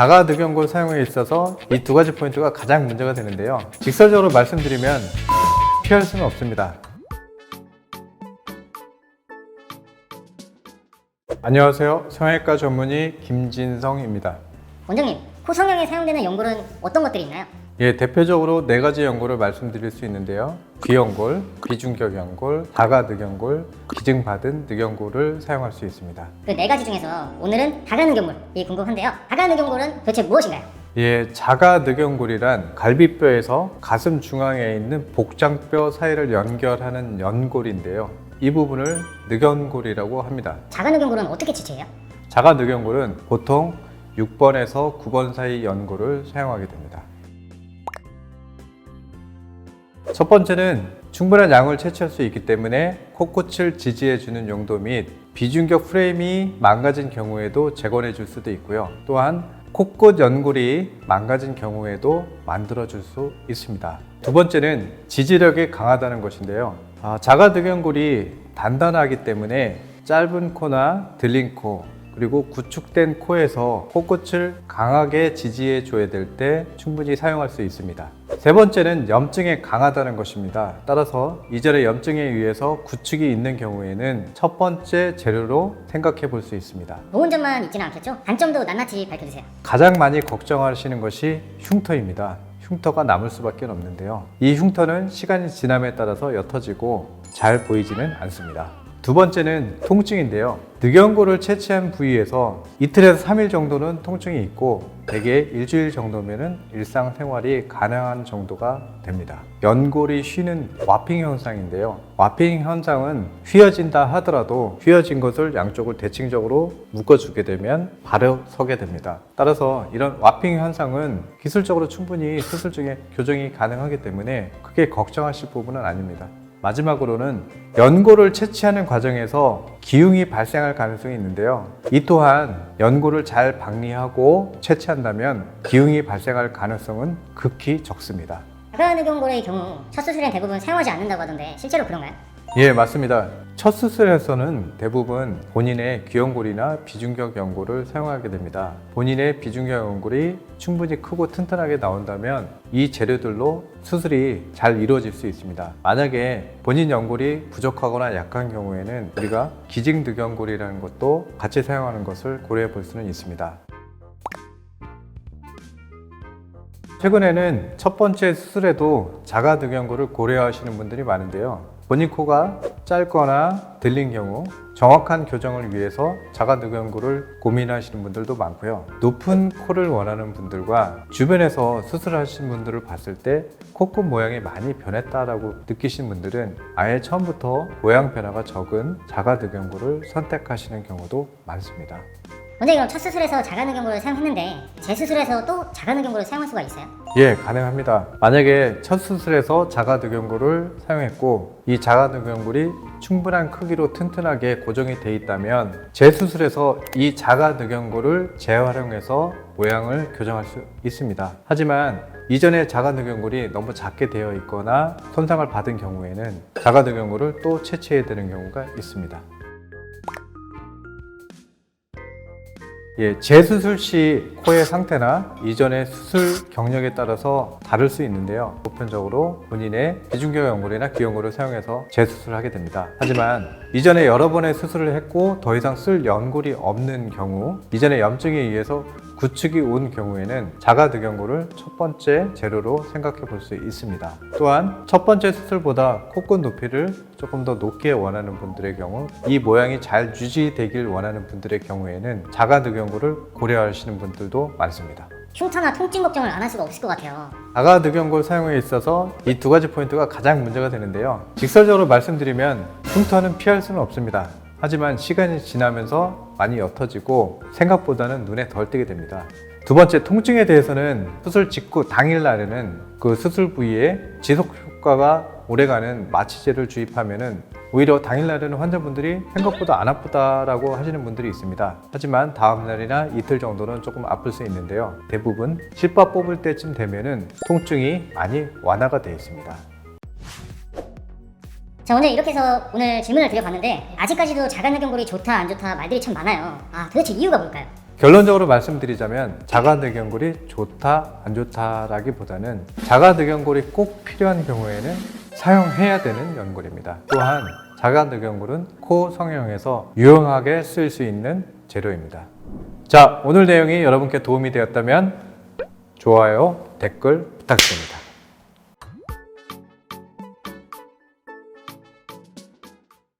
자가 늑연골 사용에 있어서 이 두 가지 포인트가 가장 문제가 되는데요. 직설적으로 말씀드리면 피할 수는 없습니다. 안녕하세요. 성형외과 전문의 김진성입니다. 원장님, 코 성형에 사용되는 연골은 어떤 것들이 있나요? 예, 대표적으로 네 가지 연골을 말씀드릴 수 있는데요. 비연골, 비중격 연골, 자가 늑연골, 기증받은 늑연골을 사용할 수 있습니다. 그 네 가지 중에서 오늘은 다가 늑연골이 궁금한데요. 다가 늑연골은 도대체 무엇인가요? 예, 자가 늑연골이란 갈비뼈에서 가슴 중앙에 있는 복장뼈 사이를 연결하는 연골인데요. 이 부분을 늑연골이라고 합니다. 자가 늑연골은 어떻게 치료해요? 자가 늑연골은 보통 6번에서 9번 사이 연골을 사용하게 됩니다. 첫 번째는 충분한 양을 채취할 수 있기 때문에 코끝을 지지해주는 용도 및 비중격 프레임이 망가진 경우에도 재건해 줄 수도 있고요. 또한 코끝 연골이 망가진 경우에도 만들어 줄 수 있습니다. 두 번째는 지지력이 강하다는 것인데요. 아, 자가늑연골이 단단하기 때문에 짧은 코나 들린 코, 그리고 구축된 코에서 코끝을 강하게 지지해 줘야 될 때 충분히 사용할 수 있습니다. 세 번째는 염증에 강하다는 것입니다. 따라서 이전의 염증에 의해서 구축이 있는 경우에는 첫 번째 재료로 생각해 볼 수 있습니다. 좋은 점만 있지는 않겠죠? 단점도 낱낱이 밝혀주세요. 가장 많이 걱정하시는 것이 흉터입니다. 흉터가 남을 수밖에 없는데요. 이 흉터는 시간이 지남에 따라서 옅어지고 잘 보이지는 않습니다. 두 번째는 통증인데요. 늑연골을 채취한 부위에서 이틀에서 3일 정도는 통증이 있고 대개 일주일 정도면은 일상생활이 가능한 정도가 됩니다. 연골이 쉬는 와핑 현상인데요. 와핑 현상은 휘어진다 하더라도 휘어진 것을 양쪽을 대칭적으로 묶어주게 되면 바로 서게 됩니다. 따라서 이런 와핑 현상은 기술적으로 충분히 수술 중에 교정이 가능하기 때문에 크게 걱정하실 부분은 아닙니다. 마지막으로는 연골을 채취하는 과정에서 기흉이 발생할 가능성이 있는데요. 이 또한 연골을 잘 박리하고 채취한다면 기흉이 발생할 가능성은 극히 적습니다. 다가늑연골의 경우 첫 수술엔 대부분 사용하지 않는다고 하던데 실제로 그런가요? 예, 맞습니다. 첫 수술에서는 대부분 본인의 귀연골이나 비중격 연골을 사용하게 됩니다. 본인의 비중격 연골이 충분히 크고 튼튼하게 나온다면 이 재료들로 수술이 잘 이루어질 수 있습니다. 만약에 본인 연골이 부족하거나 약한 경우에는 우리가 기증 늑연골이라는 것도 같이 사용하는 것을 고려해 볼 수는 있습니다. 최근에는 첫 번째 수술에도 자가 늑연골을 고려하시는 분들이 많은데요. 본인 코가 짧거나 들린 경우 정확한 교정을 위해서 자가 늑연골을 고민하시는 분들도 많고요. 높은 코를 원하는 분들과 주변에서 수술하신 분들을 봤을 때 코끝 모양이 많이 변했다라고 느끼신 분들은 아예 처음부터 모양 변화가 적은 자가 늑연골을 선택하시는 경우도 많습니다. 원장님 그럼 첫 수술에서 자가늑연골을 사용했는데 재수술에서 또 자가늑연골을 사용할 수가 있어요? 예, 가능합니다. 만약에 첫 수술에서 자가늑연골을 사용했고 이 자가늑연골이 충분한 크기로 튼튼하게 고정이 돼 있다면 재수술에서 이 자가늑연골을 재활용해서 모양을 교정할 수 있습니다. 하지만 이전에 자가늑연골이 너무 작게 되어 있거나 손상을 받은 경우에는 자가늑연골을 또 채취해야 되는 경우가 있습니다. 예, 재수술 시 코의 상태나 이전의 수술 경력에 따라서 다를 수 있는데요. 보편적으로 본인의 비중격 연골이나 귀연골을 사용해서 재수술을 하게 됩니다. 하지만 이전에 여러 번의 수술을 했고 더 이상 쓸 연골이 없는 경우, 이전에 염증에 의해서 구축이 온 경우에는 자가늑연골을 첫 번째 재료로 생각해 볼 수 있습니다. 또한 첫 번째 수술보다 코끝 높이를 조금 더 높게 원하는 분들의 경우 이 모양이 잘 유지되길 원하는 분들의 경우에는 자가늑연골을 고려하시는 분들도 많습니다. 흉터나 통증 걱정을 안 할 수가 없을 것 같아요. 자가 늑연골 사용에 있어서 이 두 가지 포인트가 가장 문제가 되는데요. 직설적으로 말씀드리면 흉터는 피할 수는 없습니다. 하지만 시간이 지나면서 많이 옅어지고 생각보다는 눈에 덜 띄게 됩니다. 두 번째 통증에 대해서는 수술 직후 당일 날에는 그 수술 부위에 지속 효과가 오래가는 마취제를 주입하면은 오히려 당일날에는 환자분들이 생각보다 안 아프다라고 하시는 분들이 있습니다. 하지만 다음날이나 이틀 정도는 조금 아플 수 있는데요. 대부분 실밥 뽑을 때쯤 되면은 통증이 많이 완화가 되어 있습니다. 자 오늘 이렇게 해서 오늘 질문을 드려봤는데 아직까지도 자가늑연골이 좋다 안 좋다 말들이 참 많아요. 아 도대체 이유가 뭘까요? 결론적으로 말씀드리자면 자가늑연골이 좋다 안 좋다라기보다는 자가늑연골이 꼭 필요한 경우에는 사용해야 되는 연골입니다. 또한 자가늑연골은 코 성형에서 유용하게 쓸 수 있는 재료입니다. 자 오늘 내용이 여러분께 도움이 되었다면 좋아요 댓글 부탁드립니다.